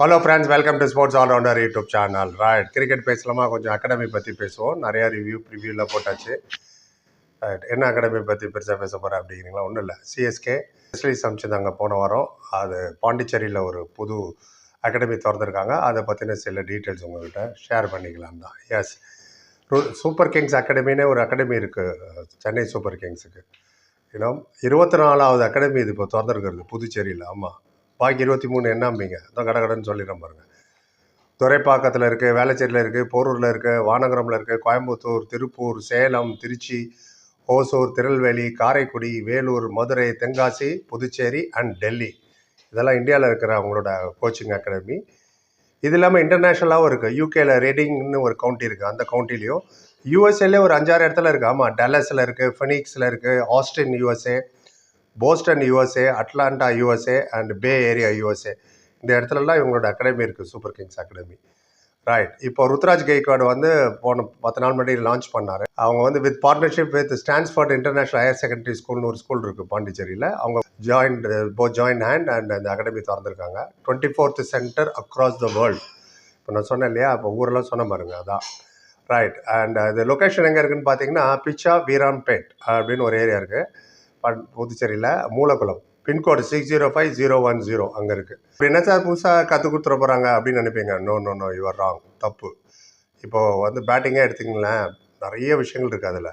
Hello friends welcome to sports allrounder YouTube channel right cricket பேசலாமா? கொஞ்சம் academy பற்றி பேசுவோம். நிறையா ரிவ்யூ ப்ரிவியூவில் போட்டாச்சு. ரைட் என்ன அகாடமி பற்றி பெருசாக பேச போகிறேன் அப்படிங்கிறீங்களா? ஒன்றும் இல்லை. சிஎஸ்கே ஸ்பெஷலிஸ்ட் அங்கே போன வாரம். அது பாண்டிச்சேரியில் ஒரு புது அகாடமி திறந்துருக்காங்க. அதை பற்றின சில டீட்டெயில்ஸ் உங்கள்கிட்ட ஷேர் பண்ணிக்கலாம் தான். எஸ் சூப்பர் கிங்ஸ் அகாடமினே ஒரு அகாடமி இருக்குது சென்னை சூப்பர் கிங்ஸுக்கு ஏன்னா இருபத்தி நாலாவது அகாடமி இது இப்போ திறந்துருக்கிறது புதுச்சேரியில். ஆமாம் பாக்கி இருபத்தி மூணு என்னம்பிங்க? அதான் கடை கடைன்னு சொல்லிடுறேன் பாருங்க. துறைப்பாக்கத்தில் இருக்குது வேளச்சேரியில் இருக்குது போரூரில் இருக்குது வானகரமில் இருக்குது கோயம்புத்தூர் திருப்பூர் சேலம் திருச்சி ஓசூர் திருநெல்வேலி காரைக்குடி வேலூர் மதுரை தென்காசி புதுச்சேரி அண்ட் டெல்லி. இதெல்லாம் இந்தியாவில் இருக்கிற அவங்களோட கோச்சிங் அகாடமி இது இல்லாமல் இன்டர்நேஷ்னலாகவும் இருக்குது யூகேல ரெடிங்னு ஒரு கவுண்டி இருக்குது அந்த கவுண்டிலையும் யூஎஸ்ஏலே ஒரு அஞ்சாறு இடத்துல இருக்குது ஆமாம் டெல்லஸில் இருக்குது ஃபினிக்ஸில் இருக்குது Austin USA Boston USA Atlanta USA and bay area USA இந்த இடத்துலலாம் இவங்களோட அகாடமி இருக்குது சூப்பர் கிங்ஸ் அகாடமி ரைட் இப்போ ருத்ராஜ் கெய்க்வாட் வந்து போன பத்து நாள் முன்னாடி லான்ச் பண்ணார். அவங்க வந்து with partnership with Stansford international higher secondary ஸ்கூல்னு ஒரு ஸ்கூல் இருக்குது பாண்டிச்சேரியில். அவங்க ஜாயின் போ ஜாயின் ஹேண்ட் அண்ட் அந்த academy திறந்துருக்காங்க. Twenty fourth centre across the world இப்போ நான் சொன்னேன் இல்லையா? இப்போ ஊரெல்லாம் சொன்ன பாருங்க அதான். ரைட் அண்ட் அது uh, லொக்கேஷன் எங்கே இருக்குதுன்னு பார்த்தீங்கன்னா பிச்சா வீராம்பேட் அப்படின்னு ஒரு ஏரியா இருக்குது புதுச்சேரியில் Moolakulam. Pincode six zero five zero one zero அங்கே இருக்குது இப்போ என்ன சார் புதுசாக கற்றுக் கொடுத்துட போகிறாங்க அப்படின்னு நினைப்பீங்க? No no no your wrong தப்பு. இப்போது வந்து பேட்டிங்கே எடுத்திங்களேன் நிறைய விஷயங்கள் இருக்குது அதில்.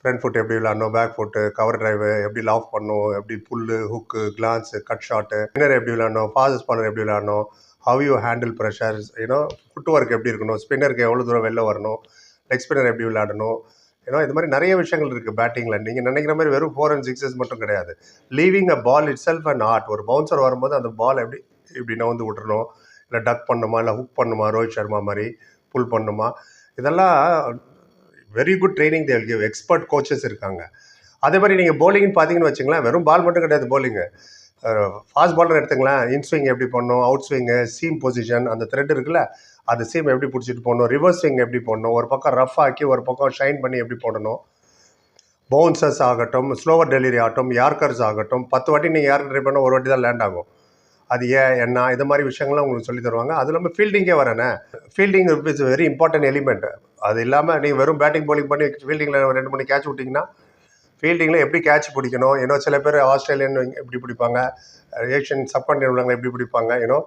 ஃப்ரண்ட் ஃபுட் எப்படி விளாடணும் பேக் ஃபுட்டு கவர் டிரைவு எப்படி லாஃப் பண்ணணும் எப்படி pull hook glance cut shot spinner எப்படி விளாடணும் ஃபாஸ்ட் ஸ்பானர் எப்படி விளாடணும் ஹவ் யூ ஹேண்டில் ப்ரெஷர் ஏன்னா ஃபுட் ஒர்க் எப்படி இருக்கணும் ஸ்பின்னருக்கு எவ்வளோ தூரம் வெளில வரணும் லெக் ஸ்பின்னர் எப்படி விளாடணும் ஏன்னா இது மாதிரி நிறைய விஷயங்கள் இருக்குது பேட்டிங்கில் நீங்கள் நினைக்கிற மாதிரி வெறும் ஃபோர் அண்ட் சிக்ஸஸ் மட்டும் கிடையாது. Leaving a ball itself and art ஒரு பவுன்சர் வரும்போது அந்த பால் எப்படி இப்படி வந்து விட்டுறணும்? இல்லை டக் பண்ணுமா? இல்லை ஹுக் பண்ணுமா? ரோஹித் சர்மா மாதிரி புல் பண்ணுமா? இதெல்லாம் very good training they'll give expert coaches இருக்காங்க. அதே மாதிரி நீங்கள் போலிங்னு பார்த்தீங்கன்னு வச்சுங்களேன் வெறும் பால் மட்டும் கிடையாது போலிங்கு ஃபாஸ்ட் பாலர் எடுத்துங்களேன். இன் ஸ்விங் எப்படி பண்ணணும்? அவுட் ஸ்விங்கு சீம் பொசிஷன் அந்த த்ரெட் இருக்குல்ல அது சீம் எப்படி பிடிச்சிட்டு போடணும் ரிவர்சிங் எப்படி போடணும் ஒரு பக்கம் ரஃப் ஆக்கி ஒரு பக்கம் ஷைன் பண்ணி எப்படி போடணும். பவுன்சர்ஸ் ஆகட்டும் ஸ்லோவர் டெலிவரி ஆகட்டும் யார்கர்ஸ் ஆகட்டும் பத்து வாட்டி நீங்கள் யார் ட்ரை பண்ண ஒரு வாட்டி தான் லேண்ட் ஆகும். அது ஏன் என்ன இது மாதிரி விஷயங்கள்லாம் உங்களுக்கு சொல்லி தருவாங்க. அது இல்லாமல் ஃபீல்டிங்கே வரேனே. Fielding is very important element அது இல்லாமல் நீங்கள் வெறும் பேட்டிங் போலிங் பண்ணி ஃபீல்டிங்கில் ரெண்டு மூணு கேட்ச் விட்டிங்கன்னா ஃபீல்டிங்கில் எப்படி கேட்ச் பிடிக்கணும்? ஏன்னோ சில பேர் ஆஸ்திரேலியன் எப்படி பிடிப்பாங்க. ஏஷியன் சப்கான்டினென்ட் உள்ளவங்க எப்படி பிடிப்பாங்க? ஏன்னோ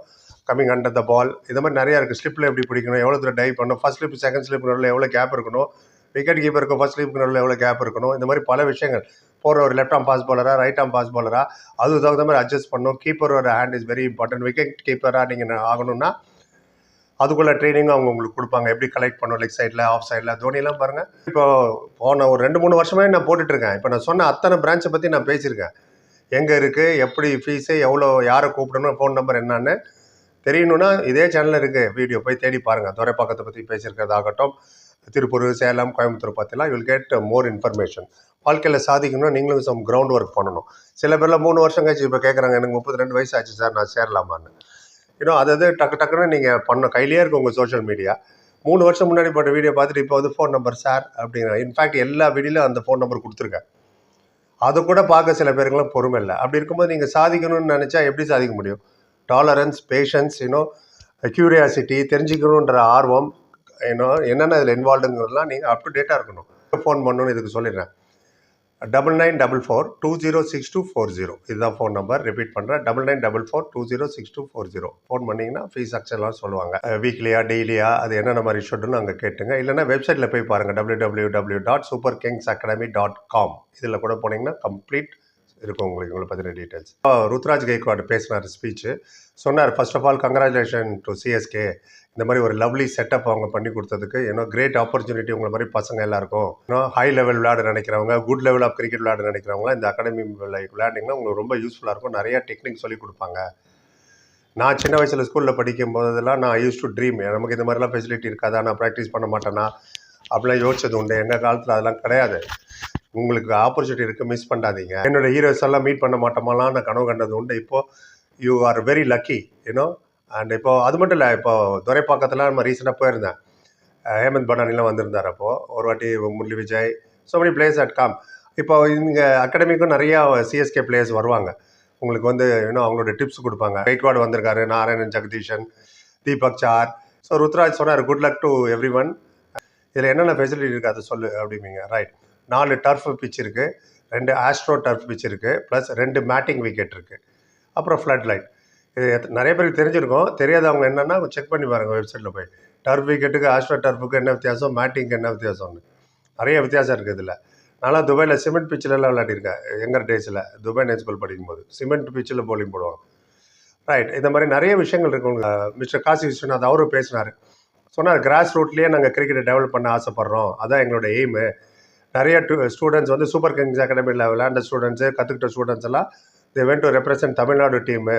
கம்மிங் அண்டர் த பால் இது மாதிரி நிறையா இருக்குது ஸ்லிப்பில் எப்படி பிடிக்கணும்? எவ்வளோ தூரம் டைவ் பண்ணணும்? ஃபர்ஸ்ட் ஸ்லிப் செகண்ட் ஸ்லிப் நடுவில் எவ்வளோ கேப் இருக்கணும்? விக்கெட் கீப்பருக்கு ஃபர்ஸ்ட் ஸ்லிப் நடுவில் எவ்வளோ கேப் இருக்கணும்? இந்த மாதிரி பல விஷயங்கள். போகிற ஒரு லெஃப்ட் ஆம் பாஸ் பாலராக ரைட் ஆம் பாஸ் பாலராக அது தகுந்த மாதிரி அட்ஜஸ்ட் பண்ணணும். கீப்பரோட hand is very important wicket கீப்பராக நீங்கள் ஆகணும்னா அதுக்குள்ள ட்ரைனிங்கும் அவங்க உங்களுக்கு கொடுப்பாங்க. எப்படி கலெக்ட் பண்ணணும்? லெக் சைடில் ஆஃப் சைடில் தோனிலாம் பாருங்கள் இப்போ போன ஒரு ரெண்டு மூணு வருஷமே நான் போட்டுட்ருக்கேன் இப்போ நான் சொன்ன அத்தனை பிரான்ச்சை பற்றி நான் பேசியிருக்கேன். எங்கே இருக்குது எப்படி ஃபீஸு எவ்வளோ யாரை கூப்பிடணும்? ஃபோன் நம்பர் என்னன்னு. தெரியணும்னா இதே சேனலில் இருக்குது வீடியோ போய் தேடி பாருங்கள் துறைப்பாக்கத்தை பற்றி பேசியிருக்கிறதாகட்டும் திருப்பூர் சேலம் கோயம்புத்தூர் பற்றிலாம் வில் கெட் மோர் இன்ஃபர்மேஷன் வாழ்க்கையில் சாதிக்கணும்னா நீங்களும் சம் கிரவுண்ட் ஒர்க் பண்ணணும். சில பேர்லாம் மூணு வருஷம் கழிச்சு இப்போ கேட்குறாங்க எனக்கு முப்பத்தி ரெண்டு வயசு ஆச்சு சார் நான் சேரலாமான்னு. இன்னும் அதாவது டக்கு டக்குன்னு நீங்கள் பண்ண கையிலேயே இருக்கும் உங்கள் சோஷியல் மீடியா மூணு வருஷம் முன்னாடி போட்ட வீடியோ பார்த்துட்டு இப்போ வந்து ஃபோன் நம்பர் சார் அப்படிங்கிற இன்ஃபேக்ட் எல்லா வீடியோலையும் அந்த ஃபோன் நம்பர் கொடுத்துருக்கேன் அதை கூட பார்க்க சில பேருக்குலாம் பொறுமை இல்லை. அப்படி இருக்கும்போது நீங்கள் சாதிக்கணும்னு நினச்சா எப்படி சாதிக்க முடியும்? Tolerance patience you know curiosity தெரிஞ்சுக்கணுன்ற ஆர்வம் ஏன்னோ என்னென்ன இதில் இன்வால்வ்டுங்கிறதுலாம் நீங்கள் அப் டு டேட்டாக இருக்கணும். ஃபோன் பண்ணணும்னு இதுக்கு சொல்லிடுறேன். Double nine double four two zero six two four zero இதுதான் ஃபோன் நம்பர் ரிப்பீட் பண்ணுறேன் double nine double four two zero six two four zero phone பண்ணிங்கன்னா ஃபீஸ் ஸ்ட்ரக்சர்லாம் சொல்லுவாங்க. வீக்லியா டெய்லியா அது என்னென்ன மாதிரி ஷெட்யூல்னு அங்கே கேட்டுங்க. இல்லைனா வெப்சைட்டில் போய் பாருங்கள் W W W dot super kings academy dot com இதில் கூட போனீங்கன்னா கம்ப்ளீட் இருக்கும் உங்களுக்கு உங்களை பற்றின டீட்டெயில்ஸ் ருத்ராஜ் கேக்வாட் பேசினார் ஸ்பீச்சு சொன்னார் first of all congratulation to CSK இந்த மாதிரி ஒரு லவ்லி செட்டப் அவங்க பண்ணி கொடுத்ததுக்கு ஏன்னா கிரேட் ஆப்பர்ச்சுனிட்டி உங்களை மாதிரி பசங்க எல்லாருக்கும். இன்னும் ஹை லெவல் விளையாட நினைக்கிறவங்க குட் லெவல் ஆஃப் கிரிக்கெட் விளையாட நினைக்கிறவங்க இந்த அகாடமி விளையாண்டிங்கன்னா உங்களுக்கு ரொம்ப யூஸ்ஃபுல்லாக இருக்கும். நிறைய டெக்னிக் சொல்லி கொடுப்பாங்க. நான் சின்ன வயசில் ஸ்கூலில் படிக்கும் போதெல்லாம் நான் யூஸ் டு ட்ரீம் நமக்கு இந்த மாதிரிலாம் ஃபெசிலிட்டி இருக்காதா? நான் ப்ராக்டிஸ் பண்ண மாட்டேனா? அப்படிலாம் யோசிச்சது உண்டு. எங்கள் காலத்தில் அதெல்லாம் கிடையாது. உங்களுக்கு ஆப்பர்ச்சுனிட்டி இருக்குது மிஸ் பண்ணாதீங்க. என்னோட ஹீரோஸ் எல்லாம் மீட் பண்ண மாட்டோமாலாம் நான் கனவு கண்டது உண்டு. இப்போது you are very lucky you know and இப்போ அது மட்டும் இல்லை இப்போ துறைப்பாக்கத்தில் நம்ம ரீசெண்டாக போயிருந்தேன். ஹேமந்த் பட்டானிலாம் வந்திருந்தார் அப்போது ஒரு வாட்டி Murali Vijay so many players had come இப்போ இங்கே அகாடமிக்கும் நிறையா சிஎஸ்கே பிளேயர்ஸ் வருவாங்க. உங்களுக்கு வந்து இன்னும் அவங்களோட டிப்ஸ் கொடுப்பாங்க. கைக்வாட் வந்திருக்காரு நாராயணன் ஜெகதீஷன் தீபக் சார். ஸோ ருத்ராஜ் சொன்னார் good luck to everyone இதில் என்னென்ன ஃபெசிலிட்டி இருக்குது அதை சொல்லு அப்படிம்பீங்க. ரைட் நாலு டர்ஃப் பிச் இருக்குது ரெண்டு ஆஸ்ட்ரோ டர்ஃப் பிச் இருக்குது ப்ளஸ் ரெண்டு மேட்டிங் விக்கெட் இருக்குது அப்புறம் ஃப்ளட் லைட் இது நிறைய பேருக்கு தெரிஞ்சிருக்கும். தெரியாதவங்க என்னென்னா செக் பண்ணி பாருங்கள் வெப்சைட்டில் போய். டர்ஃப் விக்கெட்டுக்கு ஆஸ்ட்ரோ டர்ஃபுக்கு என்ன வித்தியாசம் மேட்டிங்க்கு என்ன வித்தியாசம்னு. நிறைய வித்தியாசம் இருக்குது இதில். நான்லாம் துபாயில் சிமெண்ட் பிச்சிலலாம் விளையாடிருக்கேன் எங்கர் டேஸில் துபாய் நைட் ஸ்கூல் படிக்கும்போது. சிமெண்ட் பிச்சில் போலிங் போடுவாங்க. ரைட் இந்த மாதிரி நிறைய விஷயங்கள் இருக்கு மிஸ்டர் காசி விஸ்வநாத் அவரும் பேசினார். சொன்னார் கிராஸ் ரூட்லேயே நாங்கள் கிரிக்கெட்டை டெவலப் பண்ண ஆசைப்பட்றோம். அதான் எங்களோட எய்மு நிறைய ஸ்டூடெண்ட்ஸ் வந்து சூப்பர் கிங்ஸ் அகாடமியில் விளையாண்ட ஸ்டூடெண்ட்ஸு கற்றுக்கிட்ட ஸ்டூடெண்ட்ஸ் எல்லாம் they went to represent Tamil Nadu team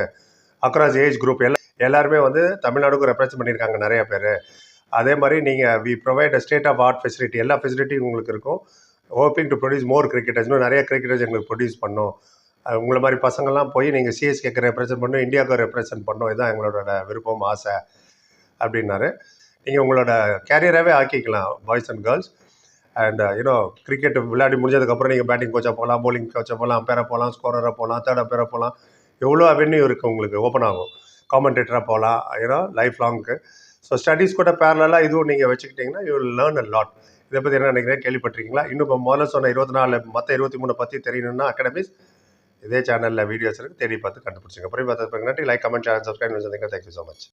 across age group எல்லாம் எல்லாருமே வந்து தமிழ்நாடுக்கும் ரெப்ரசன்ட் பண்ணியிருக்காங்க நிறைய பேர். அதே மாதிரி நீங்கள் we provide state of art facility எல்லா ஃபெசிலிட்டியும் உங்களுக்கு இருக்கும். Hoping to produce more cricketers இன்னும் நிறைய கிரிக்கெட்டர்ஸ் எங்களுக்கு ப்ரொடியூஸ் பண்ணோம். உங்களை மாதிரி பசங்கள்லாம் போய் நீங்கள் சிஎஸ்கேக்கு ரெப்ரசன்ட் பண்ணணும் இந்தியாவுக்கு ரெப்ரசன்ட் பண்ணணும். இதுதான் எங்களோட விருப்பம் ஆசை. அப்படின்னாரு. நீங்கள் உங்களோட கேரியராகவே ஆக்கிக்கலாம் boys and girls and you know cricket விளையாடி முடிஞ்சதுக்கப்புறம் நீங்கள் பேட்டிங் கோச்சாக போகலாம் போலிங் கோச்சாக போகலாம் அம்பேராக போகலாம் ஸ்கோரராக போகலாம் தேர்ட் அம்பேராக போகலாம். எவ்வளோ அவென்யூ இருக்குது உங்களுக்கு? ஓப்பன் ஆகும். காமெண்டேட்டராக போகலாம் யூனோ லைஃப் லாங்க்கு ஸோ ஸ்டடீஸ் கூட பேரலாக இதுவும் நீங்கள் வச்சுக்கிட்டிங்கன்னா யூ லேர்ன் அ லாட் இதை பற்றி என்ன நினைக்கிறேன்? கேள்விப்பட்டிருக்கீங்களா? இன்னும் இப்போ முதல்ல சொன்ன இருபத்தி நாலு மற்ற இருபத்தி மூணு பற்றி தெரியணும்னா அகாடமிஸ் இதே சேனலில் வீடியோஸ் இருக்குது தேடி பார்த்து கண்டுபிடிச்சிங்க. அப்புறம் பார்த்து நன்றி like comment channel subscribe thank you so much